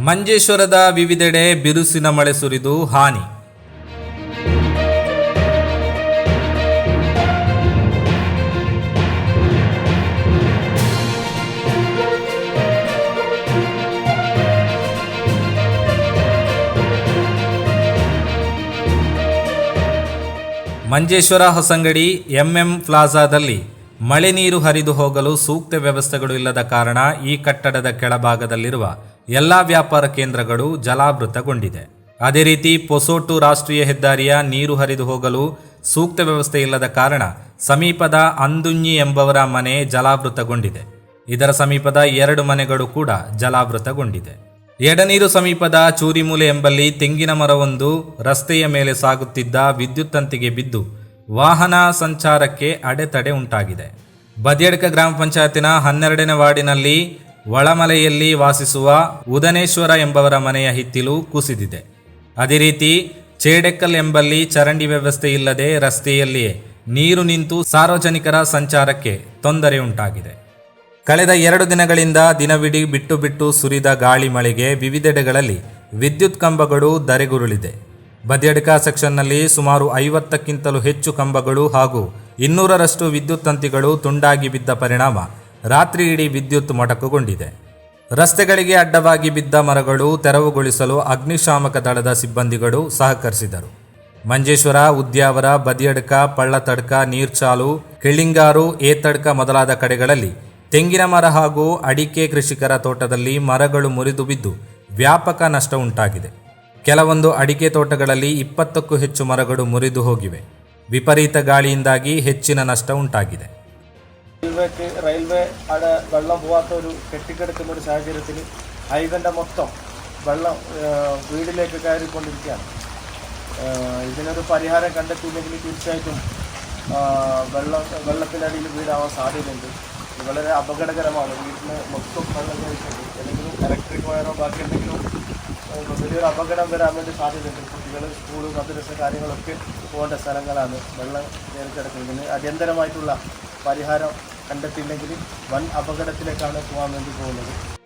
ಮಂಜೇಶ್ವರದ ವಿವಿಧೆಡೆ ಬಿರುಸಿನ ಮಳೆ ಸುರಿದು ಹಾನಿ. ಮಂಜೇಶ್ವರ ಹೊಸಂಗಡಿ ಎಂಎಂ ಪ್ಲಾಜಾದಲ್ಲಿ ಮಳೆ ನೀರು ಹರಿದು ಹೋಗಲು ಸೂಕ್ತ ವ್ಯವಸ್ಥೆಗಳು ಇಲ್ಲದ ಕಾರಣ ಈ ಕಟ್ಟಡದ ಕೆಳಭಾಗದಲ್ಲಿರುವ ಎಲ್ಲ ವ್ಯಾಪಾರ ಕೇಂದ್ರಗಳು ಜಲಾವೃತಗೊಂಡಿದೆ. ಅದೇ ರೀತಿ ಪೊಸೋಟು ರಾಷ್ಟ್ರೀಯ ಹೆದ್ದಾರಿಯ ನೀರು ಹರಿದು ಹೋಗಲು ಸೂಕ್ತ ವ್ಯವಸ್ಥೆ ಇಲ್ಲದ ಕಾರಣ ಸಮೀಪದ ಅಂದುಂಜಿ ಎಂಬವರ ಮನೆ ಜಲಾವೃತಗೊಂಡಿದೆ. ಇದರ ಸಮೀಪದ ಎರಡು ಮನೆಗಳು ಕೂಡ ಜಲಾವೃತಗೊಂಡಿದೆ. ಎಡನೀರು ಸಮೀಪದ ಚೂರಿಮೂಲೆ ಎಂಬಲ್ಲಿ ತೆಂಗಿನ ಮರವೊಂದು ರಸ್ತೆಯ ಮೇಲೆ ಸಾಗುತ್ತಿದ್ದ ವಿದ್ಯುತ್ ತಂತಿಗೆ ಬಿದ್ದು ವಾಹನ ಸಂಚಾರಕ್ಕೆ ಅಡೆತಡೆ ಉಂಟಾಗಿದೆ. ಬದಿಯಡ್ಕ ಗ್ರಾಮ ಪಂಚಾಯತಿನ ಹನ್ನೆರಡನೇ ವಾರ್ಡಿನಲ್ಲಿ ಒಳಮಲೆಯಲ್ಲಿ ವಾಸಿಸುವ ಉದನೇಶ್ವರ ಎಂಬವರ ಮನೆಯ ಹಿತ್ತಿಲು ಕುಸಿದಿದೆ. ಅದೇ ರೀತಿ ಚೇಡೆಕ್ಕಲ್ ಎಂಬಲ್ಲಿ ಚರಂಡಿ ವ್ಯವಸ್ಥೆ ಇಲ್ಲದೆ ರಸ್ತೆಯಲ್ಲಿಯೇ ನೀರು ನಿಂತು ಸಾರ್ವಜನಿಕರ ಸಂಚಾರಕ್ಕೆ ತೊಂದರೆ ಉಂಟಾಗಿದೆ. ಕಳೆದ ಎರಡು ದಿನಗಳಿಂದ ದಿನವಿಡೀ ಬಿಟ್ಟು ಬಿಟ್ಟು ಸುರಿದ ಗಾಳಿ ಮಳೆಗೆ ವಿವಿಧೆಡೆಗಳಲ್ಲಿ ವಿದ್ಯುತ್ ಕಂಬಗಳು ಧರೆಗುರುಳಿದೆ. ಬದಿಯಡ್ಕ ಸೆಕ್ಷನ್ನಲ್ಲಿ ಸುಮಾರು ಐವತ್ತಕ್ಕಿಂತಲೂ ಹೆಚ್ಚು ಕಂಬಗಳು ಹಾಗೂ ಇನ್ನೂರರಷ್ಟು ವಿದ್ಯುತ್ ತಂತಿಗಳು ತುಂಡಾಗಿ ಬಿದ್ದ ಪರಿಣಾಮ ರಾತ್ರಿ ಇಡೀ ವಿದ್ಯುತ್ ಮೊಟಕುಗೊಂಡಿದೆ. ರಸ್ತೆಗಳಿಗೆ ಅಡ್ಡವಾಗಿ ಬಿದ್ದ ಮರಗಳು ತೆರವುಗೊಳಿಸಲು ಅಗ್ನಿಶಾಮಕ ದಳದ ಸಿಬ್ಬಂದಿಗಳು ಸಹಕರಿಸಿದರು. ಮಂಜೇಶ್ವರ, ಉದ್ಯಾವರ, ಬದಿಯಡ್ಕ, ಪಳ್ಳತಡ್ಕ, ನೀರ್ಚಾಲು, ಕೆಳಿಂಗಾರು, ಏತಡ್ಕ ಮೊದಲಾದ ಕಡೆಗಳಲ್ಲಿ ತೆಂಗಿನ ಮರ ಹಾಗೂ ಅಡಿಕೆ ಕೃಷಿಕರ ತೋಟದಲ್ಲಿ ಮರಗಳು ಮುರಿದು ಬಿದ್ದು ವ್ಯಾಪಕ ನಷ್ಟ ಉಂಟಾಗಿದೆ. ಕೆಲವೊಂದು ಅಡಿಕೆ ತೋಟಗಳಲ್ಲಿ ಇಪ್ಪತ್ತಕ್ಕೂ ಹೆಚ್ಚು ಮರಗಳು ಮುರಿದು ಹೋಗಿವೆ. ವಿಪರೀತ ಗಾಳಿಯಿಂದಾಗಿ ಹೆಚ್ಚಿನ ನಷ್ಟ ಉಂಟಾಗಿದೆ. റെയിൽവേക്ക് റെയിൽവേ അവിടെ വെള്ളം പോകാത്ത ഒരു കെട്ടിക്കിടക്കുന്ന ഒരു സാഹചര്യത്തിൽ ഹൈവേന്റെ മൊത്തം വെള്ളം വീടിലേക്ക് കയറിക്കൊണ്ടിരിക്കുകയാണ്. ഇതിനൊരു പരിഹാരം കണ്ടെത്തിയില്ലെങ്കിൽ തീർച്ചയായിട്ടും വെള്ളം വെള്ളത്തിനടിയിൽ വീടാവാൻ സാധ്യതയുണ്ട്. വളരെ അപകടകരമാണ്. വീട്ടിന് മൊത്തം വെള്ളം കഴിച്ചിട്ട് എന്തെങ്കിലും ഇലക്ട്രിക് വയറോ ബാക്കി എന്തെങ്കിലും വലിയൊരു അപകടം വരാൻ വേണ്ടി സാധ്യതയുണ്ട്. കുട്ടികൾ സ്കൂൾ മദ്രസ കാര്യങ്ങളൊക്കെ പോകേണ്ട സ്ഥലങ്ങളാണ് വെള്ളം നേരിട്ടെടുക്കുന്നത് അടിയന്തരമായിട്ടുള്ള പരിഹാരം കണ്ടെത്തിയില്ലെങ്കിൽ വൻ അപകടത്തിലേക്കാണ് പോകാൻ വേണ്ടി പോകുന്നത്.